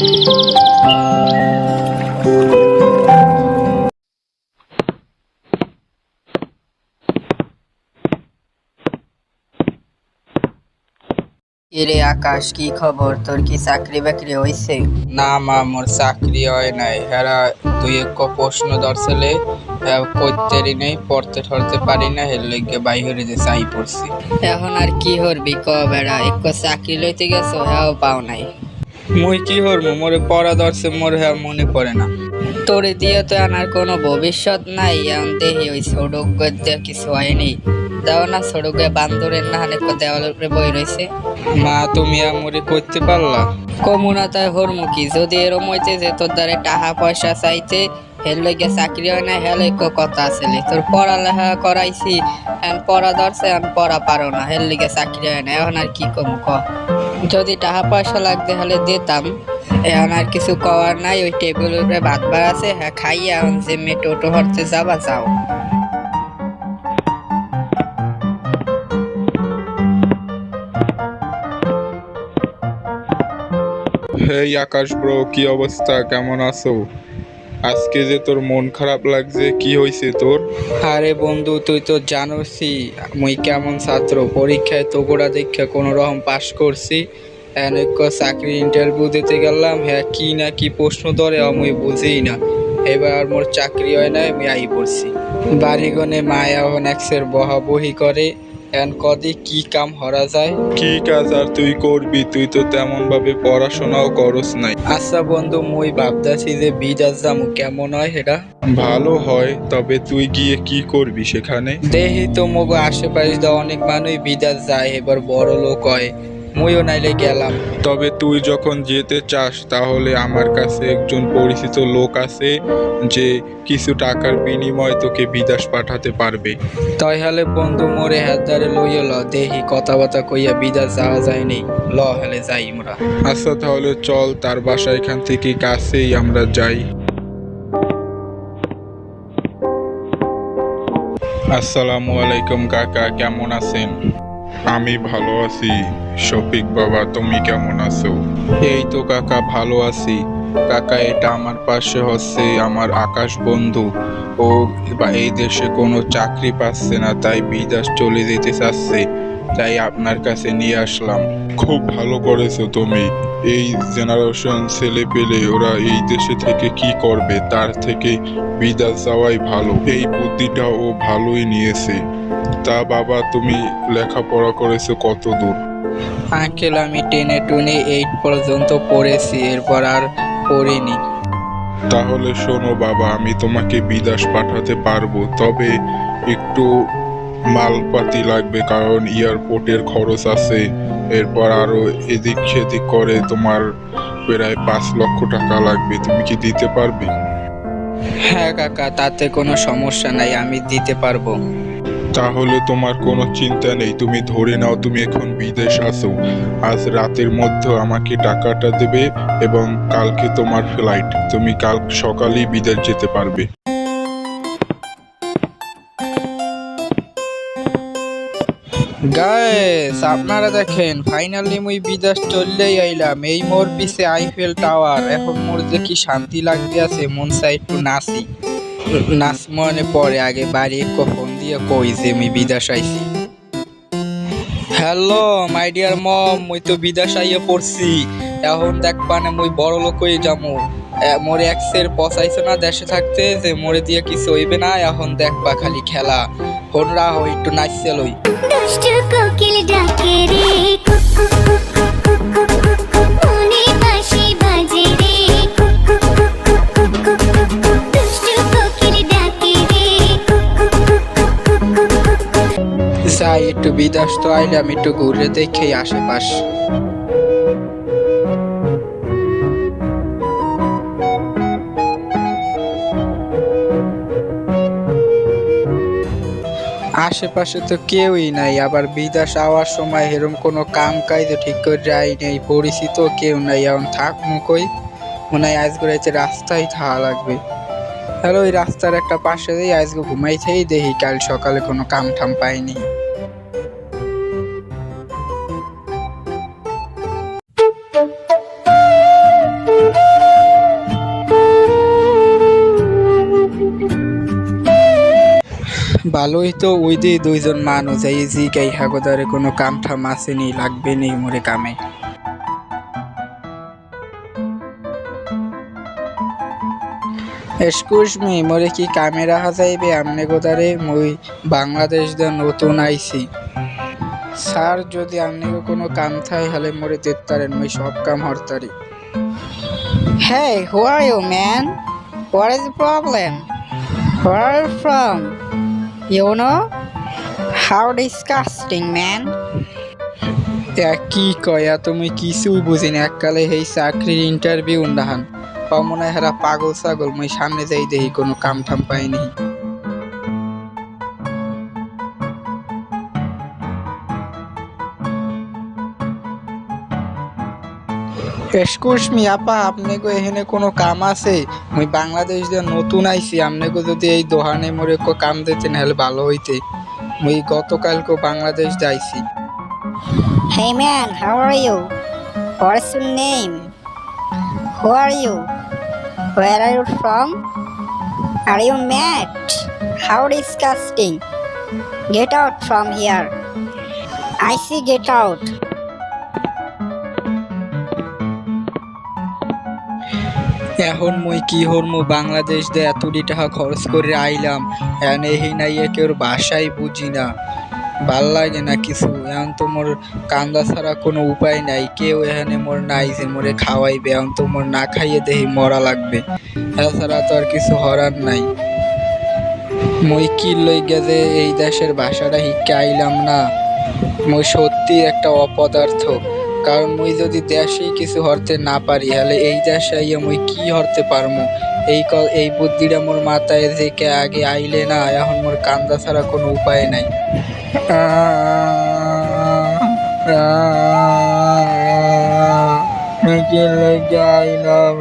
এরে আকাশ কি খবর? তোর কি চাকরি বাকরি হইছে? না মা মোর চাকরি হয় নাই। হেরা দুই এক প্রশ্ন দর্শলে কইতেরি নেই পড়তে ঠরতে পারি না হের লইগে বাইরে যে চাই পড়ছি। এখন আর কি হরবি ক বেড়া? এক চাকরি লইতে গেছো হ্যাঁ পাও নাই। মুই কি হরমু মোরে পড়া দর্শে মোর হ্যাঁ মনে পড়ে না। তোরে দিয়ে তো আনার কোনো ভবিষ্যৎ নাই এখন দেহি ওই সড়ক কিছু হয়নি। দাও না সড়কে বান্দরের না হানে দেওয়ালের উপরে বই রয়েছে। মা তুমি আমরে করতে পারলা? কমুনা তাই কি যদি এরম হইতে যে তোর দ্বারে টাকা পয়সা চাইতে হের লইগে চাকরি হয় না হেলে কথা আছে তোর পড়ালেখা করাইছি পড়া ধরছে এখন পড়া পারো না, হের লিগে চাকরি হয় না, এখন আর কি কম ক? যদি টাকা পয়সা লাগতে হলে দিতাম, এখন আর কিছু কওয়ার নাই, ওই টেবিলের উপরে ভাত বার আছে হ্যাঁ খাইয়া এখন যে মেয়ে টোটো হরতে যাবা, যাও। হেই আকাশ ব্রো কি অবস্থা? কেমন আছো? আজকে যে তোর মন খারাপ লাগছে, কি হয়েছে তোর? আরে বন্ধু, তুই তো জানোসই মুই কেমন ছাত্র। পরীক্ষায় তো গোড়া দীক্ষা কোনো রকম পাশ করছি। অনেক চাকরি ইন্টারভিউ দিতে গেলাম হ্যাঁ কি না কি প্রশ্ন ধরে আমি বুঝিই না। এবার মোর চাকরি হয় না আমি আই পড়ছি। বাড়িগনে মায়া এখন একসের বহা বহি করে এখন কদি কি কাম হরা যায়? কি কাজ আর তুই করবি তুই তো তেমন ভাবে পড়াশোনাও করস নাই। আচ্ছা বন্ধু মুই ভাবতাছি যে বিদেশ যামু কেমন হয় সেটা ভালো হয় তবে তুই গিয়ে কি করবি সেখানে? দেহি তো মোগো আশেপাশে অনেক মানুষ বিদেশ যায় এবার বড় লোক হয়। মুইও নাইলে গেলাম। তবে তুই যখন যেতে চাস তাহলে আমার কাছে একজন পরিচিত লোক আছে যে কিছু টাকার বিনিময়ে তোকে বিদেশ পাঠাতে পারবে। তাই হলে বন্ধু মোরে হাতদারে লইয়া ল দেহি কথাবার্তা কইয়া বিদেশ যাওয়া যায়নি ল হলে যাই আমরা। আচ্ছা তাহলে চল তার বাসা এখান থেকে কাছেই আমরা যাই। আসসালামু আলাইকুম কাকা কেমন আছেন? আমি ভালো আছি। শফিক বাবা তুমি কেমন আছো? এই তো কাকা ভালো আছি। কাকা এটা আমার পাশে হচ্ছে আমার আকাশ বন্ধু। ও বা এই দেশে কোনো চাকরি পাচ্ছে না তাই বিদেশ চলে যেতে চাচ্ছে। তাই আপনার কাছে নিয়ে আসলাম। খুব ভালো করেছ তুমি। এই জেনারেশন ছেলে পেলে ওরা এই দেশে থেকে কি করবে? তার থেকে বিদেশ যাওয়াই ভালো। এই বুদ্ধিটা ও ভালোই নিয়েছে। তা বাবা তুমি লেখাপড়া করেছ কত দূর আঙ্কেল আমি টেনে টুনে এইট পর্যন্ত পড়েছি এরপর আর পড়িনি। তাহলে শোনো বাবা আমি তোমাকে বিদেশ পাঠাতে পারব তবে একটু মালপাতি লাগবে কারণ এয়ারপোর্টের খরচ আছে। এরপর আরও এদিক সেদিক করে তোমার প্রায় পাঁচ লক্ষ টাকা লাগবে তুমি কি দিতে পারবে? হ্যাঁ কাকা তাতে কোনো সমস্যা নাই আমি দিতে পারব। তাহলে তোমার কোনো চিন্তা নেই। তুমি ধরে নাও, তুমি এখন বিদেশ আসো আজ রাতের মধ্যে আমাকে টাকাটা দেবে এবং কালকে তোমার ফ্লাইট তুমি কাল সকালেই বিদেশ যেতে পারবে। গায়েস আপনারা দেখেন ফাইনালি মুই বিদেশ চললেই আইলাম। এই মোর পিছে আইফেল টাওয়ার এখন মোর যে কি শান্তি লাগতে আছে, মন চাই একটু নাচি। নাচ মনে পড়ে, আগে বাড়ি ফোন দিয়ে কই যে আমি বিদেশ আইছি হ্যালো মাই ডিয়ার মম মুই তো বিদেশ আইয়া পড়ছি। এখন দেখবা না মুই বড় লোক হয়ে যামু মোরে এক্সের পচাইছে না দেশে থাকতে যে মোরে দিয়ে কিছু হইবে না, এখন দেখবা খালি খেলা। হনরা হই একটু নাচছে লই। কোকিল ডাকে রে বিদেশ তো আইলাম একটু ঘুরে দেখে আশেপাশ। আশেপাশে তো কেউই নাই, আবার বিদেশ আওয়ার সময় এরম কোনো কাম কাজ ঠিক করে যাই নেই, পরিচিত কেউ নাই, এখন থাক মুকই। মনে হয় আজকে রাতে রাস্তায় থাকা লাগবে। হ্যালো ওই রাস্তার একটা পাশে দিয়ে আজকে ঘুমাই ঘুমাইতেই দেখি, কাল সকালে কোনো কাম ঠাম পাইনি। ভালোই তো ওই যে দুইজন মানুষ এই জি গাই হাগোদারে কোনো কাম ঠাম আসেনি লাগবে নেই মোরে কামে এক্সকিউজ মি মোরে কি কামে রাখা যাইবে আমনে গোদারে মুই বাংলাদেশ দে নতুন আইছি স্যার যদি আমনে কোনো কাম থাই হলে মোরে দিতারেন মুই সব কাম হরতারি are you, man? What is the problem? Where are you from? You know? How disgusting, man. কি কয়া তুমি কিছুই বুঝি না এককালে এই চাকরির ইন্টারভিউ উন্ডাহান বা মনে হয় পাগল ছাগল মুই সামনে যাই দেখি কোনো কাম ঠাম পাইনি এসকুশমি আপা আপনাকে এখানে কোনো কাম আছে? আমি বাংলাদেশ দিয়ে নতুন আইছি আপনাকে যদি এই দোহানে মোরে কাম দিতেন হলে ভালো হইতে। আমি গতকালকে বাংলাদেশ যাইছি। হ্যাঁ man how are you what's your name who are you where are you from are you mad how disgusting get out from here I see get out এখন মুই কি হরমু? বাংলাদেশ দে এতটি টাকা খরচ করে আইলাম। এখন এই নাই কেউ বাসাই বুঝি না। ভালো লাগে না কিছু। এখন তো মোর কান্দা ছাড়া কোনো উপায় নাই। কেউ এখানে মোর নাই যে মোরে খাওয়াইবে। এখন তো মোর না খাইয়ে দেহি মরা লাগবে। এছাড়া তো আর কিছু হরার নাই। মই কি লই গেছে এই দেশের ভাষাটা শিক্ষা আইলাম না? মই সত্যি একটা অপদার্থ। কারণ মুই যদি দেশেই কিছু হরতে না পারি, তাহলে এই দেশে আইয়া মুই কি হরতে পারমু? এই ক এই বুদ্ধিটা মোর মাথায় থেকে আগে আইলে না, এখন মোর কান্দা ছাড়া কোনো উপায় নাই। আইলাম।